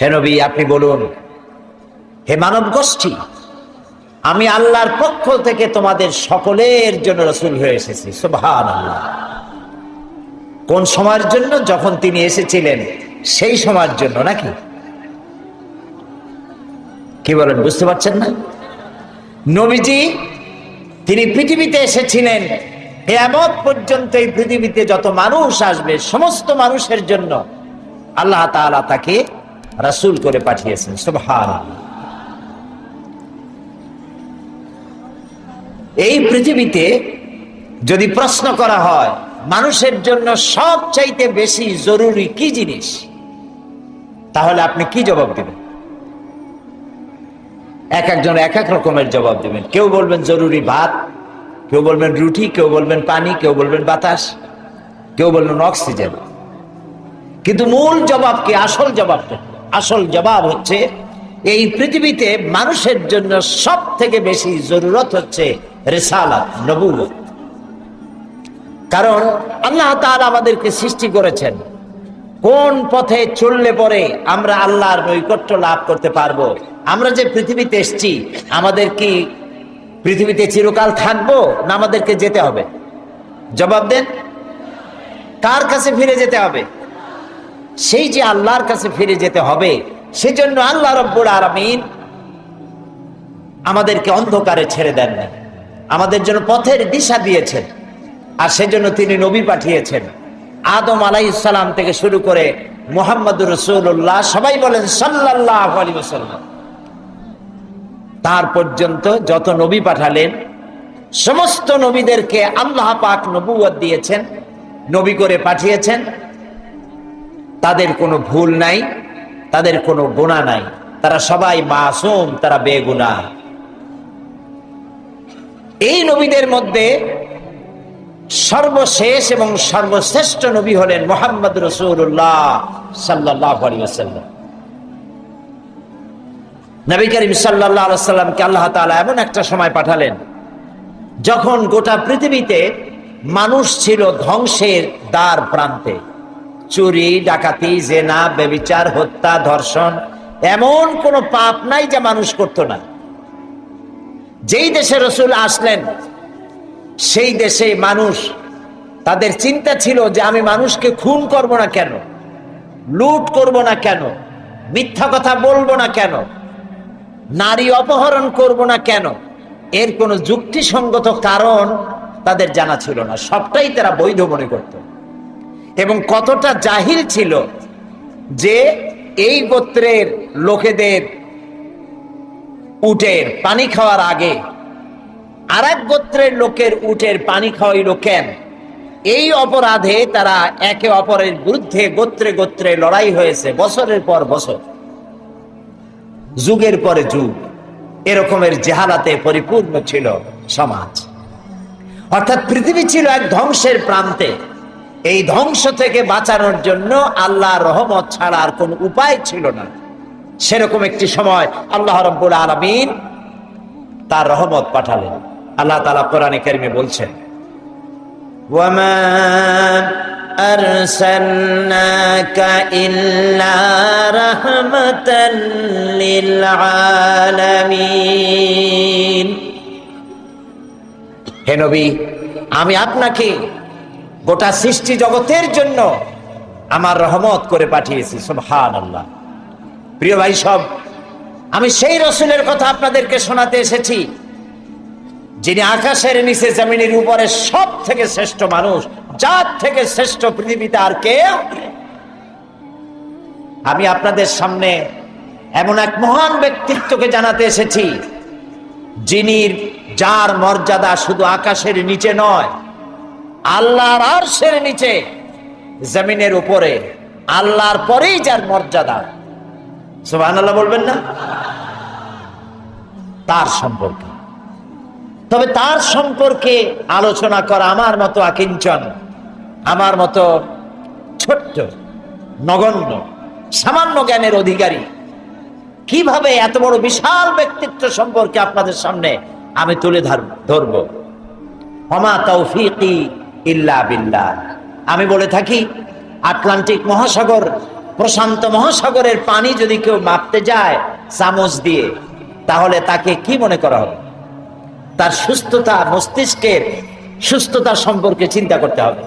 হে নবী, আপনি বলুন, হে মানব গোষ্ঠী আমি আল্লাহর পক্ষ থেকে তোমাদের সকলের জন্য রসুল হয়ে এসেছি। সুবহান আল্লাহ কোন সময়ের জন্য? যখন তিনি এসেছিলেন, সেই সময়ের জন্য, নাকি? কি বলেন, বুঝতে পারছেন না? নবীজি, তিনি পৃথিবীতে এসেছিলেন, কেয়ামত পর্যন্ত এই পৃথিবীতে যত মানুষ আসবে, সমস্ত মানুষের জন্য আল্লাহ তাকে রাসূল করে পাঠিয়েছেন, সুবহানাল্লাহ। এই পৃথিবীতে যদি প্রশ্ন করা হয়, মানুষের জন্য সবচাইতে বেশি জরুরি কি জিনিস? তাহলে আপনি কি জবাব দেবেন? এক একজন এক এক রকমের জবাব দেবেন। কেউ বলবেন জরুরি ভাত, কেউ বলবেন রুটি, কেউ বলবেন পানি, কেউ বলবেন বাতাস, কেউ বলবেন অক্সিজেন। কিন্তু মূল জবাব কি? আসল জবাবটা আসল জবাব হচ্ছে, এই পৃথিবীতে মানুষের জন্য সব থেকে বেশি জরুরত হচ্ছে রেসালাত নবুয়ত কারণ আল্লাহ তাআলা আমাদেরকে সৃষ্টি করেছেন। কোন পথে চললে পরে আমরা আল্লাহর নৈকট্য লাভ করতে পারব? আমরা যে পৃথিবীতে এসছি, আমাদের কি পৃথিবীতে চিরকাল থাকব না আমাদেরকে যেতে হবে? জবাব দেন। কার কাছে ফিরে যেতে হবে? সেই যে আল্লাহর কাছে ফিরে যেতে হবে, সেজন্য আল্লাহ রব্বুল আরামিন আমাদেরকে অন্ধকারে ছেড়ে দেন না আমাদের জন্য পথের দিশা দিয়েছেন। আর সেজন্য তিনি নবী পাঠিয়েছেন। আদম আলাইসালাম থেকে শুরু করে মোহাম্মদ রসুল্লাহ সবাই বলেন সাল্লাহ আলী তার পর্যন্ত যত নবী পাঠালেন, সমস্ত নবীদেরকে আল্লাহ পাক নবুয়ত দিয়েছেন, নবী করে পাঠিয়েছেন। তাদের কোনো ভুল নাই, তাদের কোনো গুণা নাই। তারা সবাই মাসুম, তারা বেগুনা এই নবীদের মধ্যে সর্বশেষ এবং সর্বশ্রেষ্ঠ নবী হলেন মোহাম্মদ রসুল্লাহ সাল্লাহ নবী করিম সাল্লাহ আলাইসাল্লামকে আল্লাহ তালা এমন একটা সময় পাঠালেন, যখন গোটা পৃথিবীতে মানুষ ছিল ধ্বংসের দ্বার প্রান্তে। চুরি, ডাকাতি, জেনা বেবিচার হত্যা, ধর্ষণ, এমন কোন পাপ নাই যা মানুষ করত না। যেই দেশে রসুল আসলেন, সেই দেশে মানুষ, তাদের চিন্তা ছিল যে আমি মানুষকে খুন করব না কেন? লুট করব না কেন? মিথ্যা কথা বলব না কেন? নারী অপহরণ করব না কেন? এর কোনো যুক্তিসঙ্গত কারণ তাদের জানা ছিল না। সবটাই তারা বৈধ মনে করত। এবং কতটা জাহিল ছিল যে এই গোত্রের লোকেদের উটের পানি খাওয়ার আগে আর গোত্রের লোকের উটের পানি খাওয়াইল কেন? এই অপরাধে তারা একে অপরের বিরুদ্ধে গোত্রে গোত্রে লড়াই হয়েছে বছরের পর বছর। যুগের পরে যুগ এরকমের জেহালাতে পরিপূর্ণ ছিল সমাজ। অর্থাৎ পৃথিবী ছিল এক ধ্বংসের প্রান্তে। এই ধ্বংস থেকে বাঁচানোর জন্য আল্লাহ রহমত ছাড়া আর কোন উপায় ছিল না সেরকম একটি সময় আল্লাহ রব্বুল আলমিন তার রহমত পাঠালেন আল্লাহ তালা কোরআনে কারিমে বলছেন ওয়ামা أرسلناك إلا رحمة للعالمين হে নবী আমি আপনাকে গোটা সৃষ্টি জগতের জন্য আমার রহমত করে পাঠিয়েছি সুবহান আল্লাহ প্রিয় ভাই সব, আমি সেই রসুলের কথা আপনাদেরকে শোনাতে এসেছি, যিনি আকাশের নিচে জমিনের উপরে সব থেকে শ্রেষ্ঠ মানুষ, যার থেকে শ্রেষ্ঠ পৃথিবীতে আর কেউ আমি আপনাদের সামনে এমন এক মহান ব্যক্তিত্বকে জানাতে এসেছি, যিনি যার মর্যাদা শুধু আকাশের নিচে নয় আল্লাহর আর আরশের নিচে, জমিনের উপরে, আল্লাহর পরেই যার মর্যাদা। সুবহানাল্লাহ বলবেন না? তার সম্পর্কে। তবে তার সম্পর্কে আলোচনা করা আমার মতো আকিঞ্চন, আমার মতো ছোট্ট, নগণ্য, সামান্য জ্ঞানের অধিকারী, কীভাবে এত বড় বিশাল ব্যক্তিত্ব সম্পর্কে আপনাদের সামনে আমি তুলে ধরব? হমা তৌফিকি আমি বলে থাকি, আটলান্টিক মহাসাগর, প্রশান্ত মহাসাগরের পানি যদি কেউ মাপতে যায় চামচ দিয়ে, তাহলে তাকে কি মনে করা হবে? তার সুস্থতা মস্তিষ্কের সুস্থতা সম্পর্কে চিন্তা করতে হবে।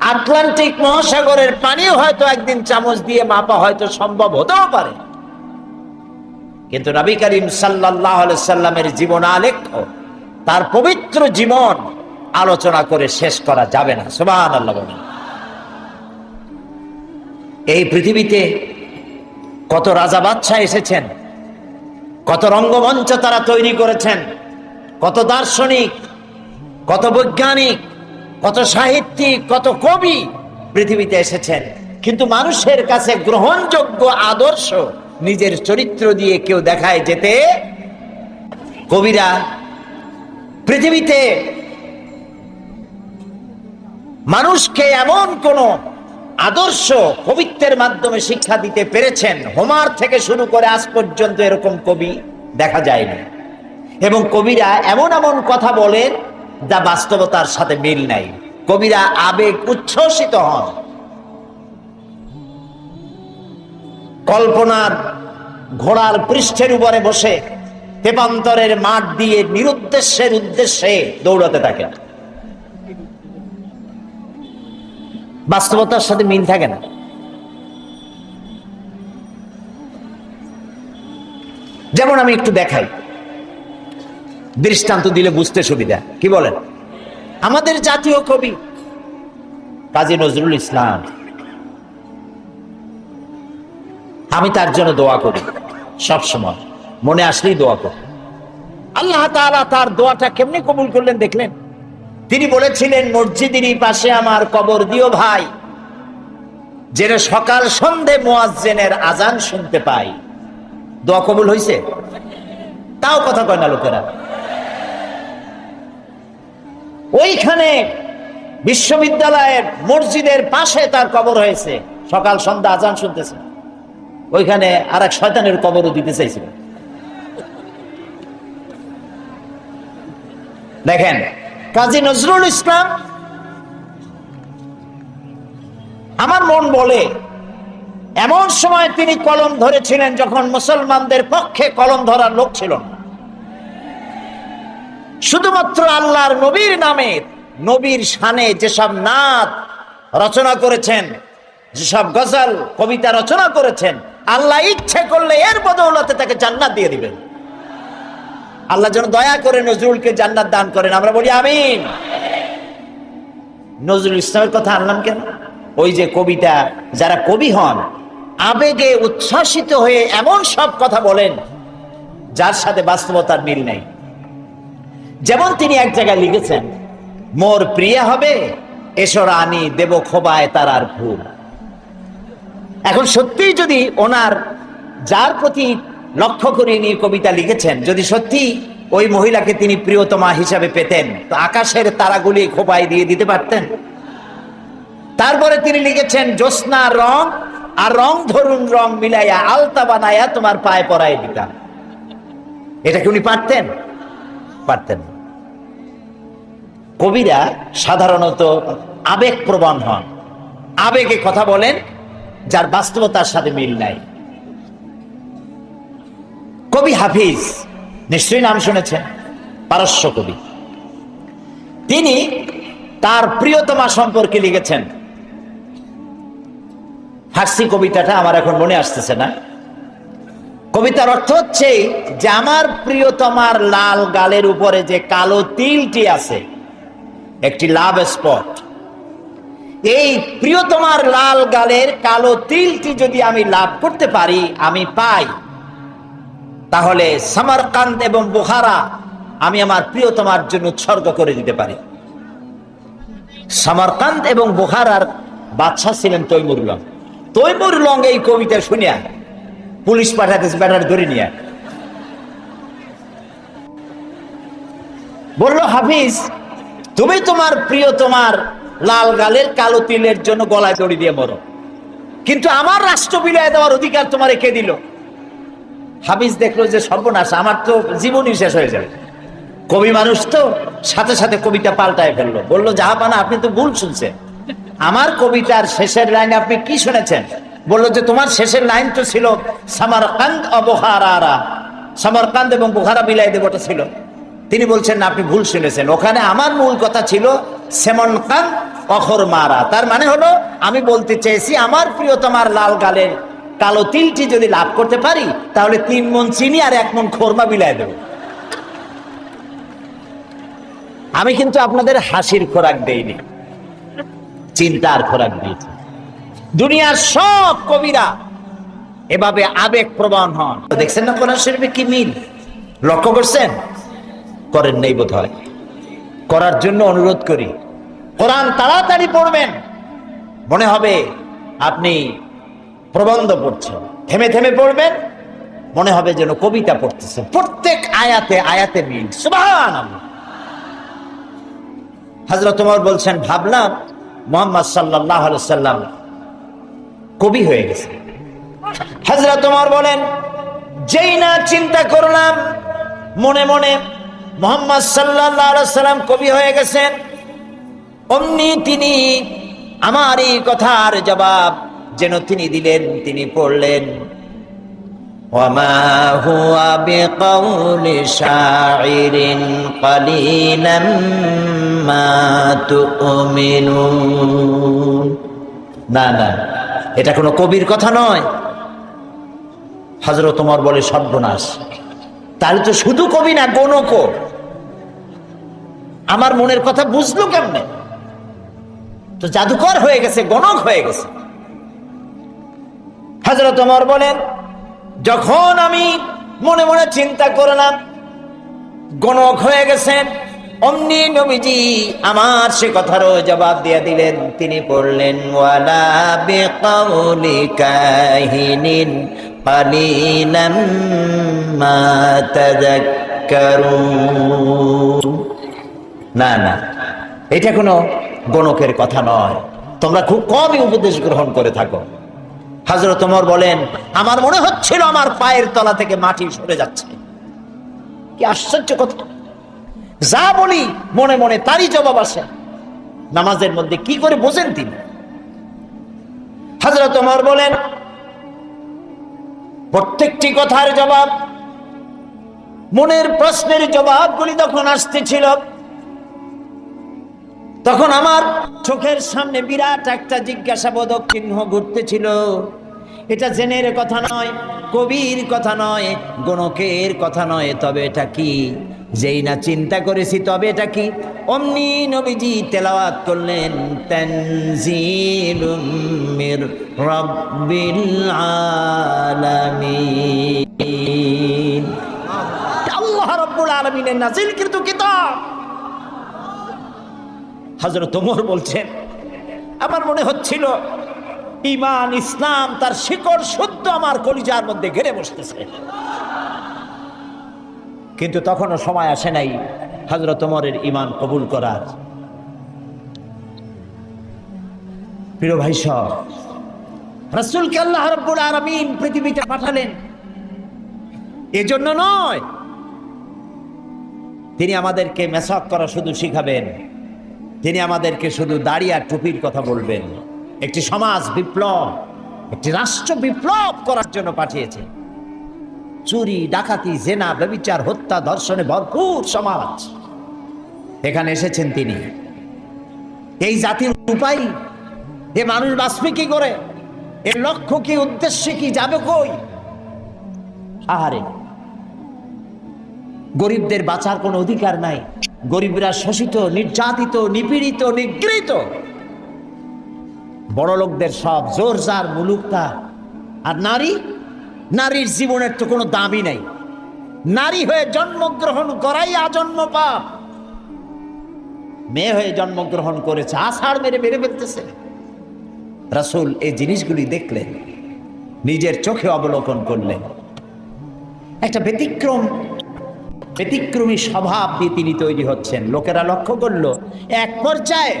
আটলান্টিক মহাসাগরের পানিও হয়তো একদিন চামচ দিয়ে মাপা হয়তো সম্ভব হতেও পারে। কিন্তু নবী করিম সাল্লাহ সাল্লামের জীবন আলেখ্য তার পবিত্র জীবন আলোচনা করে শেষ করা যাবে না। সুবাহ আল্লাহ এই পৃথিবীতে কত রাজা বাদশাহ এসেছেন, কত রঙ্গমঞ্চ তারা তৈরি করেছেন, কত দার্শনিক, কত বৈজ্ঞানিক, কত সাহিত্যিক, কত কবি পৃথিবীতে এসেছেন। কিন্তু মানুষের কাছে গ্রহণযোগ্য আদর্শ নিজের চরিত্র দিয়ে কেউ দেখায় যেতে, কবিরা পৃথিবীতে মানুষকে এমন কোন আদর্শ কবিত্বের মাধ্যমে শিক্ষা দিতে পেরেছেন। হোমার থেকে শুরু করে আজ পর্যন্ত এরকম কবি দেখা যায়নি। এবং কবিরা এমন এমন কথা বলেন যা বাস্তবতার সাথে মিল নাই। কবিরা আবেগ উচ্ছ্বসিত হন। কল্পনার ঘোড়ার পৃষ্ঠের উপরে বসে তেপান্তরের মাঠ দিয়ে নিরুদ্দেশ্যের উদ্দেশ্যে দৌড়াতে থাকেন। বাস্তবতার সাথে মিল থাকে না। যেমন আমি একটু দেখাই। দৃষ্টান্ত দিলে বুঝতে সুবিধা। কি বলেন? আমাদের জাতীয় কবি কাজী নজরুল ইসলাম। আমি তার জন্য দোয়া করি, সব সময়। মনে আসলেই দোয়া করি। আল্লাহ তার দোয়াটা কেমনি কবুল করলেন দেখলেন? তিনি বলেছিলেন, মসজিদেরই পাশে আমার কবর, দিও ভাই। যেন সকাল সন্ধে মোয়াজ্জেনের আজান শুনতে পাই। দোয়া কবুল হয়েছে তাও কথা কয় না লোকেরা। ওইখানে বিশ্ববিদ্যালয়ের মসজিদের পাশে তার কবর হয়েছে। সকাল সন্ধ্যা আজান শুনতেছে। ওইখানে আর এক শয়তানের কবরও দিতে চাইছিল। দেখেন কাজী নজরুল ইসলাম, আমার মন বলে, এমন সময় তিনি কলম ধরেছিলেন যখন মুসলমানদের পক্ষে কলম ধরার লোক ছিল না। শুধুমাত্র আল্লাহর নবীর নামে, নবীর শানে যেসব নাত রচনা করেছেন, যেসব গজল, কবিতা রচনা করেছেন, আল্লাহ ইচ্ছে করলে এর বদৌলতে তাকে জান্নাত দিয়ে দিবেন। আল্লাহ যেন দয়া করে নজরুলকে জান্নাত দান করেন। আমরা বলি আমিন। নজরুল ইসলামের কথা আনলাম কেন? ওই যে কবিতা, যারা কবি হন, আবেগে উচ্ছ্বাসিত হয়ে এমন সব কথা বলেন, যার সাথে বাস্তবতার মিল নেই। যেমন তিনি এক জায়গায় লিখেছেন, মোর প্রিয়া হবে এসো রানী দেব খোবায় তার আর ভুল এখন সত্যিই যদি ওনার, যার প্রতি লক্ষ্য করে নিয়ে কবিতা লিখেছেন, যদি সত্যি ওই মহিলাকে তিনি প্রিয়তমা হিসাবে পেতেন, তো আকাশের তারাগুলি খোপায় দিয়ে দিতে পারতেন। তারপরে তিনি লিখেছেন, জ্যোৎস্না রং আর রং ধরুন রং মিলাইয়া আলতা বানাইয়া তোমার পায়ে পরাই দিতাম। এটা কি উনি পারতেন? পারতেন কবিরা সাধারণত আবেগ প্রবণ হন। আবেগে কথা বলেন, যার বাস্তবতার সাথে মিল নাই। কবি হাফিজ, নিশ্চয়ই নাম শুনেছেন, পারস্য কবি। তিনি তার প্রিয়তমা সম্পর্কে লিখেছেন। ফার্সি কবিতাটা আমার এখন মনে আসতেছে না। কবিতার অর্থ হচ্ছে যে আমার প্রিয়তমার লাল গালের উপরে যে কালো তিলটি আছে, একটি লাভ স্পট, এই প্রিয়তমার লাল গালের কালো তিলটি যদি আমি লাভ করতে পারি, আমি পাই। তাহলে সামারকান্দ এবং বুখারা আমি আমার প্রিয়তমার জন্য উৎসর্গ করে দিতে পারি। সামারকান্দ এবং বুখারার বাদশাহ ছিলেন তৈমুর লং। তৈমুর লং এই কবিতা শুনিয়া পুলিশ পাঠাতেছে, ব্যাটার ধরে নিয়ে বলল, হাফিজ, তুমি তোমার প্রিয় তোমার লাল গালের কালো তিলের জন্য গলায় দড়ি দিয়ে মরো। কিন্তু আমার রাষ্ট্র বিলয় দেওয়ার অধিকার তোমার কে দিল? হাফিজ দেখল যে সর্বনাশ, আমার তো জীবনই শেষ হয়ে যাবে। কবি মানুষ তো সাথে সাথে কবিতা পাল্টায় ফেলল। বলল জাহাপানা আপনি তো ভুল শুনছেন। আমার কবিতার শেষের লাইন আপনি কি শুনেছেন? বলল যে, তোমার শেষের লাইন তো ছিল, সামারকান্দ অবহারা সামারকান্দ এবং বুখারা মিলাই দেবটা ছিল। তিনি বলছেন, আপনি ভুল শুনেছেন। ওখানে আমার মূল কথা ছিল সেমন খান অখর মারা। তার মানে হলো, আমি বলতে চেয়েছি, আমার প্রিয়তমার লাল গালের কালো তিলটি যদি লাভ করতে পারি, তাহলে তিন মন চিনি আর এক মন খোরমা বিলাই দেব। আমি কিন্তু আপনাদের হাসির খোরাক দেইনি, চিন্তার খোরাক দিয়েছি। দুনিয়ার সব কবিরা এভাবে আবেগ প্রবণ হন। দেখছেন না কোরআন শরীফে কি মিল? লক্ষ্য করছেন? করেন নেই বোধ হয় করার জন্য অনুরোধ করি। কোরআন তাড়াতাড়ি পড়বেন। মনে হবে আপনি প্রবন্ধ পড়ছেন থেমে থেমে পড়বেন, মনে হবে যেন কবিতা পড়তেছে। প্রত্যেক আয়াতে আয়াতে মিল। সুবহান হাজরত তোমার বলছেন, ভাবলাম মোহাম্মদ সাল্লাহ সাল্লাম কবি হয়ে গেছে। হাজরত তোমার বলেন, যেই না চিন্তা করলাম, মনে মনে মোহাম্মদ সাল্লাহ সাল্লাম কবি হয়ে গেছেন। অমনি তিনি আমার এই কথার জবাব যেন তিনি দিলেন, তিনি পড়লেন। না না, এটা কোনো কবির কথা নয়। হাজর তোমার বলে সর্বনাশ। তাহলে তো শুধু কবি না, গণক। আমার মনের কথা বুঝলো কেমনে? তো জাদুকর হয়ে গেছে, গণক হয়ে গেছে। হজরত তোমার বলেন, যখন আমি মনে মনে চিন্তা করলাম, গণক হয়ে গেছেন, অমনি নবীজি আমার সে কথারও জবাব দিয়ে দিলেন। তিনি পড়লেন, ওয়ালা না না, এটা কোনো গণকের কথা নয়। তোমরা খুব কমই উপদেশ গ্রহণ করে থাকো। হাজরত ওমর বলেন, আমার মনে হচ্ছিল আমার পায়ের তলা থেকে মাটি সরে যাচ্ছে। কি আশ্চর্য কথা। যা বলি, মনে মনে তারই জবাব আসে। নামাজের মধ্যে কি করে বোঝেন তিনি? হাজরত ওমর বলেন, প্রত্যেকটি কথার জবাব, মনের প্রশ্নের জবাবগুলি তখন আসতেছিল। তখন আমার চোখের সামনে বিরাট একটা জিজ্ঞাসাবোধক চিহ্ন ঘুরতেছিল। এটা জেনের কথা নয়, কবির কথা নয় গণকের কথা নয়, তবে এটা কি? যেই না চিন্তা করেছি তবে এটা কি? অমনি নবীজি তেলাওয়াত করলেন, তানজিলুম মির রাব্বিল আলামিন। আল্লাহ রাব্বুল আলামিনের নাজিল কিন্তু কিতাব হজরত ওমর বলছেন, আমার মনে হচ্ছিল ইমান ইসলাম তার শিকড় শুদ্ধ আমার কলিজার মধ্যে ঘেরে বসতেছে। কিন্তু তখনও সময় আসে নাই হজরত ওমরের ইমান কবুল করার। প্রিয় ভাই সব, রসুলকে আল্লাহ রব্বুল আলমিন পৃথিবীতে পাঠালেন। এজন্য নয়, তিনি আমাদেরকে মেসাক করা শুধু শিখাবেন। তিনি আমাদেরকে শুধু দাড়ি আর টুপির কথা বলবেন। একটি সমাজ বিপ্লব, একটি রাষ্ট্র বিপ্লব করার জন্য পাঠিয়েছে। চুরি, ডাকাতি, জেনা, ব্যবিচার, হত্যা, ধর্ষণে ভরপুর সমাজ। এখানে এসেছেন তিনি। এই জাতির উপায়, এ মানুষ বাঁচবে কি করে? এর লক্ষ্য কি, উদ্দেশ্যে কি, যাবে কই? আহারে, গরিবদের বাঁচার কোনো অধিকার নাই। গরিবরা শোষিত, নির্যাতিত, নিপীড়িত, নিগৃহীত। বড় লোকদের সব জোর জার মুলুকতা। আর নারী? নারীর জীবনের তো কোনো দামই নাই। নারী হয়ে জন্মগ্রহণ করাই আজন্ম পাপ। মেয়ে হয়ে জন্মগ্রহণ করেছে, আষাঢ় মেরে মেরে ফেলতেছে। রাসুল এই জিনিসগুলি দেখলেন, নিজের চোখে অবলোকন করলেন। একটা ব্যতিক্রম ব্যতিক্রমী স্বভাব দিয়ে তিনি তৈরি হচ্ছেন। লোকেরা লক্ষ্য করল, এক পর্যায়ে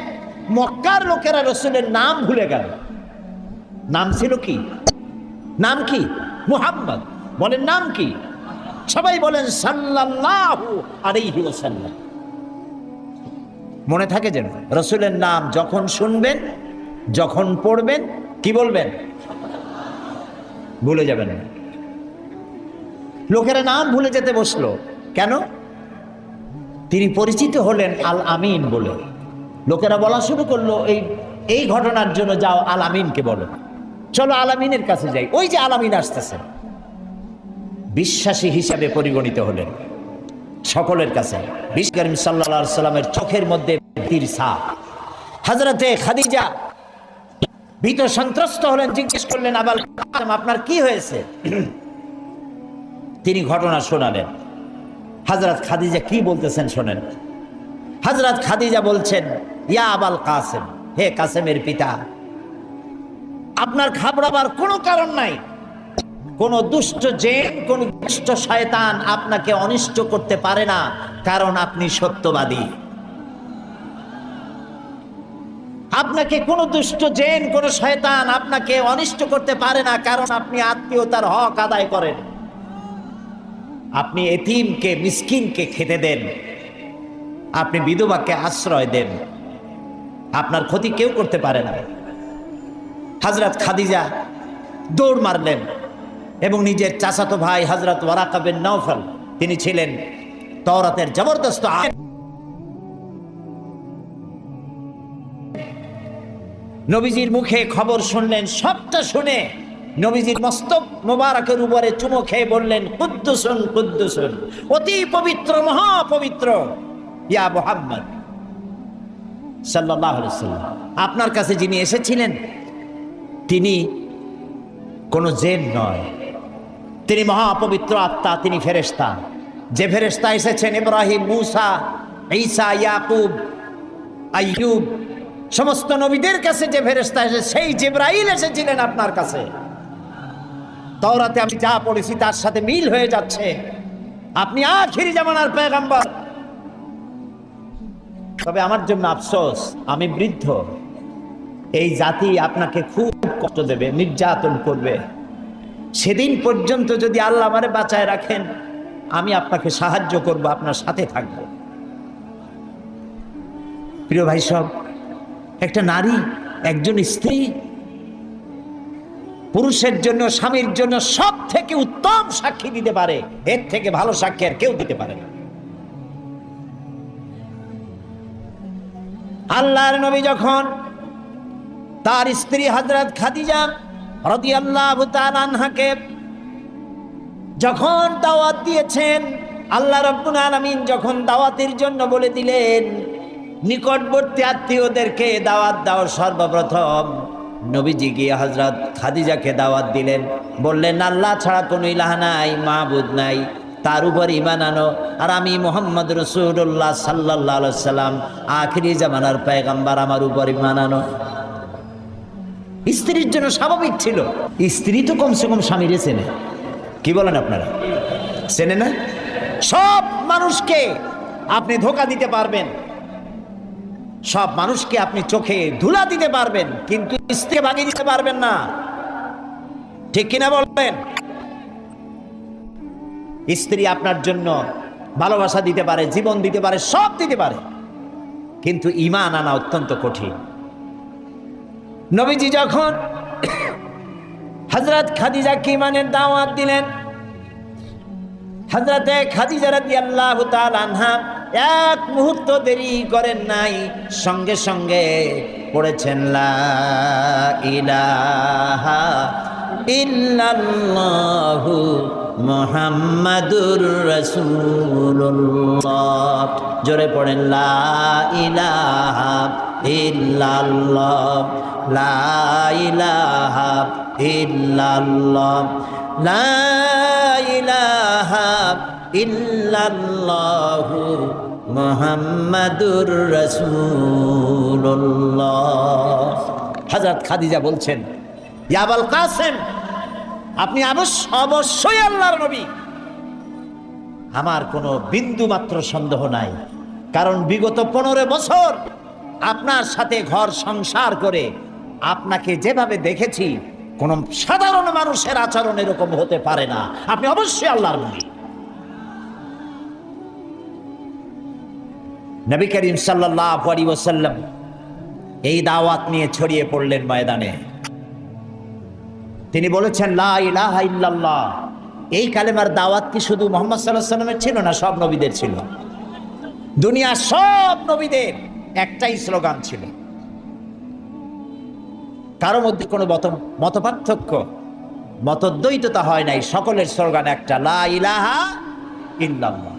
মক্কার লোকেরা রসুলের নাম ভুলে গেল। নাম ছিল কি? নাম কি? মুহাম্মদ। বলেন নাম কি? সবাই বলেন সাল্লাল্লাহু আলাইহি ওয়াসাল্লাম। মনে থাকে যেন রসুলের নাম যখন শুনবেন, যখন পড়বেন, কি বলবেন? ভুলে যাবেন লোকেরা নাম ভুলে যেতে বসল। কেন? তিনি পরিচিত হলেন আল আমিন বলে। লোকেরা বলা শুরু করল, এই এই ঘটনার জন্য যাও আল আমিনকে বলো। চলো আল আমিনের কাছে যাই। ওই যে আল আমিন আসতেছে। বিশ্বাসী হিসাবে পরিগণিত হলেন সকলের কাছে। বিশ্বকরিম সাল্লা সাল্লামের চোখের মধ্যে হাজরতে খাদিজা ভীত সন্ত্রস্ত হলেন, জিজ্ঞেস করলেন আবার আপনার কি হয়েছে? তিনি ঘটনা শোনালেন। হাজরত খাদিজা কি বলতেছেন শোনেন। হাজরত খাদিজা বলছেন, ইয়া আবাল কাসেম, হে কাসেমের পিতা, আপনার ঘাবড়াবার কোনো কারণ নাই। কোন দুষ্ট জেন, কোন দুষ্ট শয়তান আপনাকে অনিষ্ট করতে পারে না, কারণ আপনি সত্যবাদী। আপনাকে কোন দুষ্ট জেন, কোন শয়তান আপনাকে অনিষ্ট করতে পারে না, কারণ আপনি আত্মীয়তার হক আদায় করেন। আপনি এতিমকে, মিসকিনকে খেতে দেন। আপনি বিধবাকে আশ্রয় দেন। আপনার ক্ষতি কেউ করতে পারে না। হাজরত খাদিজা দৌড় মারলেন এবং নিজের চাচাতো ভাই হজরত ওয়ারাকাবেন নওফল, তিনি ছিলেন তওরাতের জবরদস্ত। নবীজির মুখে খবর শুনলেন, সবটা শুনে নবীজির মস্তক মোবারকের উপরে চুমো খেয়ে বললেন, কুদ্দুসুন কুদ্দুসুন, অতি পবিত্র, মহাপবিত্র, ইয়া মোহাম্মদ সাল্লাম। আপনার কাছে যিনি এসেছিলেন, তিনি কোনো জেন নয়। তিনি মহাপবিত্র আত্মা, তিনি ফেরেশতা। যে ফেরেশতা এসেছেন, ইব্রাহিম, মুসা, ঈসা, ইয়াকুব, আইয়ুব, সমস্ত নবীদের কাছে যে ফেরেশতা এসে, সেই জিব্রাইল এসেছিলেন আপনার কাছে। তওরাতে আমি যা পড়েছি তার সাথে মিল হয়ে যাচ্ছে। আপনি আখিরি জামানার পেগাম্বর তবে আমার জন্য আফসোস, আমি বৃদ্ধ। এই জাতি আপনাকে খুব কষ্ট দেবে, নির্যাতন করবে। সেদিন পর্যন্ত যদি আল্লাহ আমারে বাঁচায় রাখেন, আমি আপনাকে সাহায্য করব, আপনার সাথে থাকব। প্রিয় ভাই সব, একটা নারী, একজন স্ত্রী পুরুষের জন্য, স্বামীর জন্য সব থেকে উত্তম সাক্ষী দিতে পারে। এর থেকে ভালো সাক্ষী আর কেউ দিতে পারে না। আল্লাহর নবী যখন তার স্ত্রী হজরত খাদিজা রাদিয়াল্লাহু তাআলা আনহাকে যখন দাওয়াত দিয়েছেন, আল্লাহ রাব্বুল আলামিন যখন দাওয়াতের জন্য বলে দিলেন, নিকটবর্তী আত্মীয়দেরকে দাওয়াত দাও সর্বপ্রথম। নবীজি গিয়ে হজরত খাদিজাকে দাওয়াত দিলেন। বললেন, আল্লাহ ছাড়া কোনো ইলাহ নাই মাহবুদ নাই, তার উপর ইমান আনো। আর আমি মোহাম্মদ রসুল্লাহ সাল্লাহ সাল্লাম, আখিরি জামানার পায়গাম্বার, আমার উপর ইমান আনো। স্ত্রীর জন্য স্বাভাবিক ছিল। স্ত্রী তো কমসে কম স্বামীরে চেনে। কি বলেন আপনারা? চেনে না? সব মানুষকে আপনি ধোকা দিতে পারবেন। সব মানুষকে আপনি চোখে ধুলা দিতে পারবেন, কিন্তু স্ত্রীকে ভাগিয়ে দিতে পারবেন না। ঠিক কিনা বলবেন? স্ত্রী আপনার জন্য ভালোবাসা দিতে পারে, জীবন দিতে পারে, সব দিতে পারে। কিন্তু ইমান আনা অত্যন্ত কঠিন। নবীজি যখন হজরত খাদিজাকে ইমানের দাওয়াত দিলেন হজরতে খাদিজা রাদিয়াল্লাহু তাআলা আনহা এক মুহূর্ত দেরি করেন নাই, সঙ্গে সঙ্গে পড়েছেন, লা ইলাহা মুহাম্মাদুর রাসূলুল্লাহ। জোরে পড়েন, লা ইলাহা ইল্লাল্লাহ, লা ইল্লাল্লাহু মুহাম্মাদুর রাসূলুল্লাহ। হযরত খাদিজা বলছেন ইয়াবাল কাসেম, আপনি অবশ্য অবশ্যই আল্লাহর নবী। আমার কোনো বিন্দু মাত্র সন্দেহ নাই, কারণ বিগত পনেরো বছর আপনার সাথে ঘর সংসার করে আপনাকে যেভাবে দেখেছি, কোন সাধারণ মানুষের আচরণ এরকম হতে পারে না। আপনি অবশ্যই আল্লাহর নবী। নবী করিম সাল্লাল্লাহু আলাইহি ওয়াসাল্লাম এই দাওয়াত নিয়ে ছড়িয়ে পড়লেন ময়দানে। তিনি বলেছেন এই কালেমার দাওয়াত কি শুধু মোহাম্মদ সাল্লাহ সাল্লামের ছিল না, সব নবীদের ছিল? দুনিয়ার সব নবীদের একটাই স্লোগান ছিল। কারও মধ্যে কোনো মত, মতপার্থক্য, মতদ্বৈততা হয় নাই, সকলের স্লোগান একটা, লা ইলাহা ইল্লাল্লাহ।